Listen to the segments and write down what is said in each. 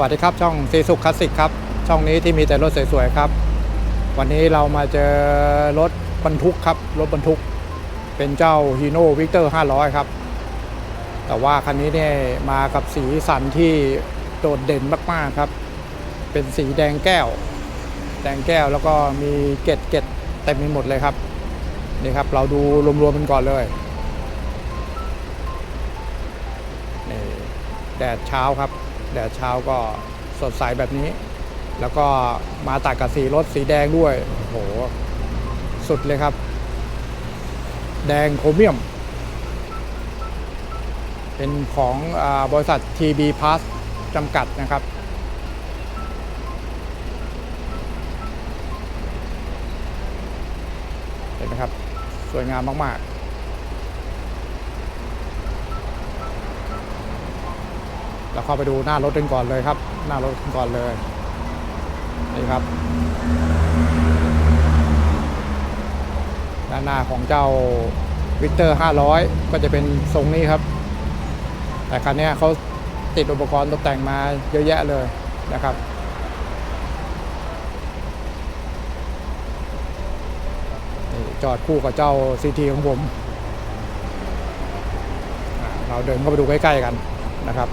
วัสดีครับช่องซีสุคลาสสิกครับ ช่องนี้ที่มีแต่รถสวยๆครับ วันนี้เรามาเจอรถบรรทุกครับ รถบรรทุก เป็นเจ้าฮีโน่วิกเตอร์500 ครับ แต่ว่าคันนี้เนี่ยมากับสีสันที่โดดเด่นมากๆครับ เป็นสีแดงแก้ว แดงแก้วแล้วก็มีเกล็ดเกล็ดเต็มไปหมดเลยครับนี่ครับเราดูรวมๆกันก่อนเลยนี่แดดเช้าครับ แดดเช้าก็สดใสแบบนี้ แล้วก็มาตัดกับสีรถสีแดงด้วยโอ้โหสุดเลยครับ แดงโครเมียม เป็นของอบริษัท TB Pass จำกัดนะครับเห็นไหมครับ สวยงามมาก ๆ เราเข้าไปดูหน้ารถกันก่อนเลยครับ หน้ารถกันก่อนเลยนี่ครับ ด้านหน้าของเจ้าวิเตอร์ 500 ก็จะเป็นทรงนี้ครับ แต่คันนี้เขาติดอุปกรณ์ตกแต่งมาเยอะแยะเลยนะครับจอดคู่กับเจ้า CT ของผม เราเดินเข้าไปดูใกล้ ๆ กันนะครับ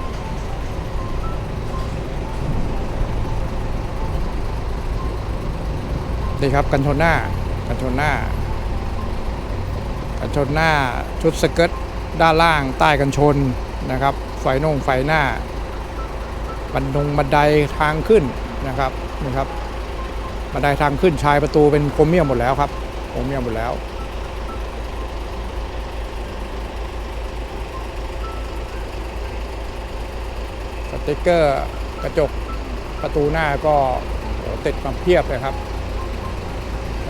นี่ครับกันชนหน้า กันชนหน้า กันชนหน้าชุดสเกิร์ตด้านล่างใต้กันชนนะครับ ไฟนงไฟหน้า บันดงบันไดทางขึ้นนะครับนี่ครับบันไดทางขึ้นชายประตูเป็นโครเมียมหมดแล้วครับโครเมียมหมดแล้วสติกเกอร์กระจกประตูหน้าก็ติดมาเพียบเลยครับ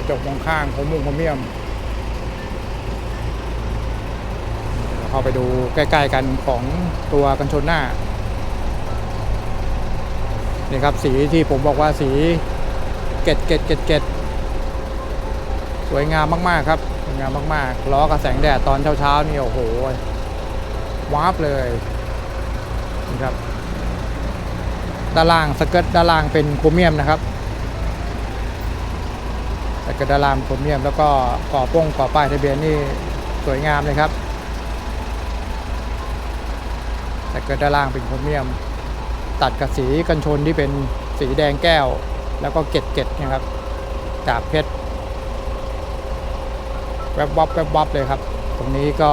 จกมองข้างโคมุงโคเมียม เข้าไปดูใกล้ๆกันของตัวกันชนหน้า นี่ครับสีที่ผมบอกว่าสีเกตเกตเกตเกตสวยงามมากๆครับสวยงามมากๆล้อกับแสงแดดตอนเช้าๆนี่โอ้โหวาบเลยนี่ครับด้านล่างสเกิร์ตด้านล่างเป็นโครเมียมนะครับ กร์ตด้านล่างโครเมียม แล้วก็ก่อป้งก่อป้ายทะเบียนนี่สวยงามเลยครับแต่เกิดด้านล่างเป็นโครเมียม ตัดกับสีกันชนที่เป็นสีแดงแก้ว แล้วก็เกล็ดเกล็ดนะครับกาบเพชรแวบวับแวบวับเลยครับ ตรงนี้ก็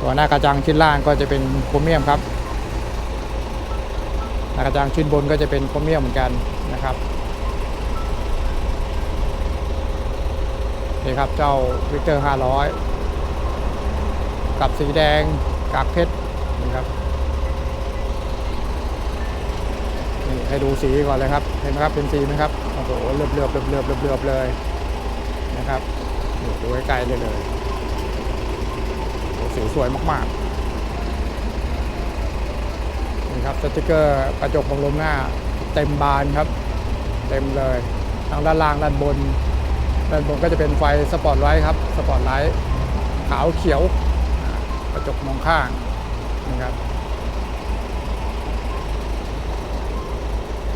ตัวหน้ากระจังชิ้นล่างก็จะเป็นโครเมียมครับหน้ากระจังชิ้นบนก็จะเป็นโครเมียมเหมือนกันนะครับ นี่ครับเจ้าวิกเตอร์ 500 กับสีแดงกากเพชรนะครับนี่ให้ดูสีก่อนเลยครับ เห็นไหมครับเป็นสีไหมครับโอ้โหเลือบเลือบเลือบเลือบเลือบเลือบเลยนะครับดูใกล้ๆเลยเลยสีสวยมากๆนี่ครับสติกเกอร์กระจกบังลมหน้าเต็มบานครับ เต็มเลยทั้งด้านล่างด้านบน ด้านบนก็จะเป็นไฟสปอตไลท์ครับสปอตไลท์ขาวเขียวกระจกมองข้างนะครับ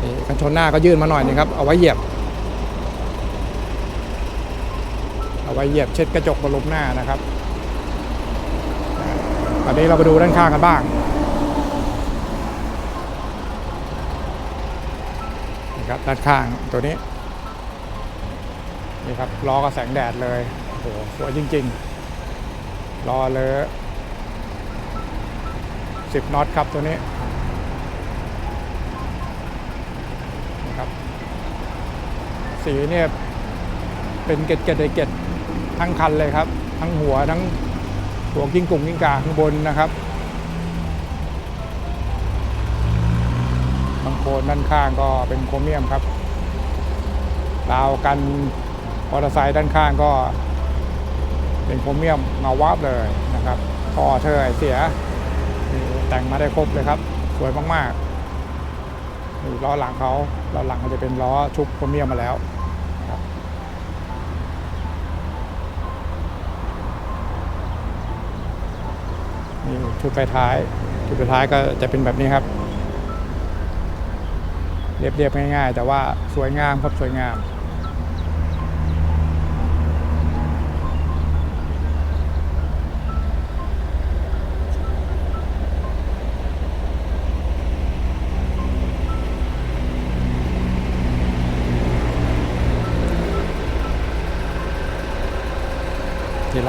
นี่กันชนหน้าก็ยื่นมาหน่อยนึงครับ เอาไว้เหยียบ เอาไว้เหยียบเช็ดกระจกบนลมหน้านะครับตอนนี้เราไปดูด้านข้างกันบ้างนี่ครับด้านข้างตัวนี้ นี่ครับล้อกับแสงแดดเลยโอ้โหสวยจริงๆรอเลยสิบน็อตครับตัวนี้นะครับสีเนี่ยเป็นเกล็ดเกล็ดเกล็ดทั้งคันเลยครับ ทั้งหัวทั้งหัวกิ้งกุ่งกิ้งกาข้างบนนะครับบางโคนด้านข้างก็เป็นโครเมียมครับราวกัน มอเตอร์ไซค์ด้านข้างก็ เป็นโครเมียมเงาวับเลยนะครับท่อเทอร์เสีย แต่งมาได้ครบเลยครับ สวยมากๆนี่ล้อหลังเขาล้อหลังก็จะเป็นล้อชุบโครเมียมมาแล้วนี่ชุดไฟท้ายชุดไฟท้ายก็จะเป็นแบบนี้ครับ เรียบๆง่ายๆ แต่ว่าสวยงามครับสวยงาม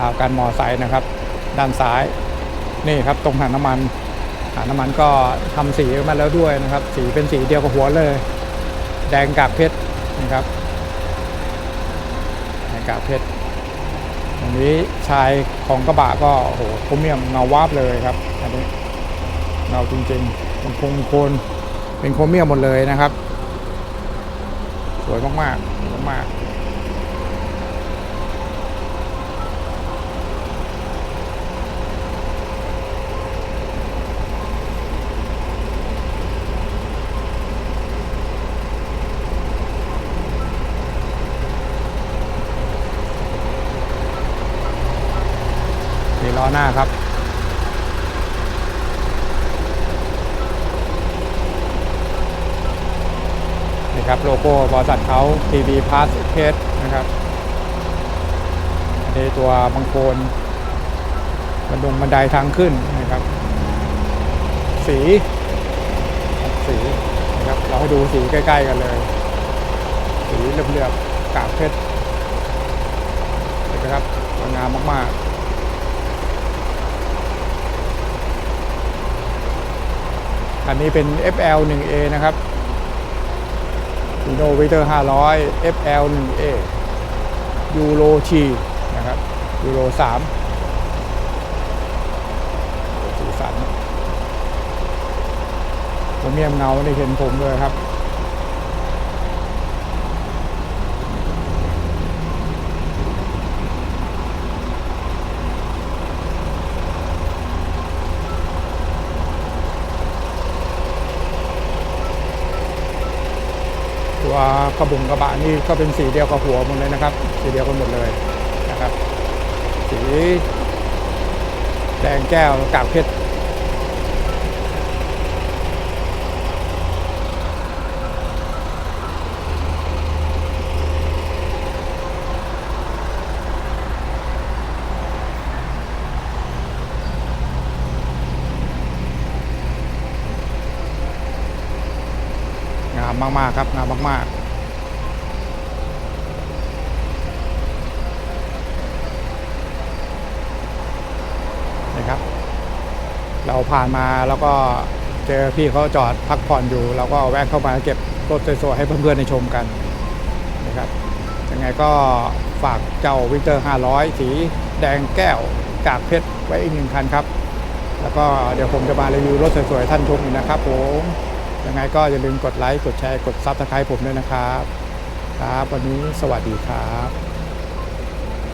าวการมอไซค์นะครับ ด้านซ้ายนี่ครับตรงถังน้ำมันถังน้ำมันก็ทำสีมาแล้วด้วยนะครับ สีเป็นสีเดียวกับหัวเลย แดงกากเพชรนะครับแดงกากเพชรอันนี้ชายของกระบะก็โอ้โหโครเมียมเงาวาบเลยครับอันนี้เงาจริงๆเป็นโครงโคนเป็นโครเมียมหมดเลยนะครับ สวยมากๆสวยมากๆ หน้าครับ นี่ครับโลโก้บริษัทเขา TV Pass p a s นะครับอันนี้ตัวบังโคลนบันดงบันไดทางขึ้นนะครับ สีสีนะครับเราให้ดูสีใกล้ ๆ กันเลย สีเหลือบๆกากเพชรนไหมครับสวยงามมาก ๆ อันนี้เป็น FL 1A นะครับ i n o v a t o r 500 FL 1A Euro T นะครับ Euro 3สีสันผมเมียมเงาในเห็นผมเลยครับ ตัวก ระบุงกระบะนี่ก็เป็นสีเดียวกับหัวหมดเลยนะครับ สีเดียวกันหมดเลยนะครับ สีแดงแก้วกากเพชรงามมาก ๆ ครับ งามมาก ๆ นะครับ เราผ่านมาแล้วก็เจอพี่เขาจอดพักผ่อนอยู่ เราก็แวะเข้ามาเก็บรถสวยๆให้เพื่อนๆได้ชมกันนะครับยังไงก็ฝากเจ้าวิกเตอร์ 500 สีแดงแก้วกากเพชรไว้อีกหนึ่งคันครับ แล้วก็เดี๋ยวผมจะมารีวิวรถสวยๆท่านชมอีกนะครับผมยังไงก็อย่าลืมกดไลค์ กดแชร์ กดซับสไครต์ผมด้วยนะครับ ครับ วันนี้สวัสดีครับ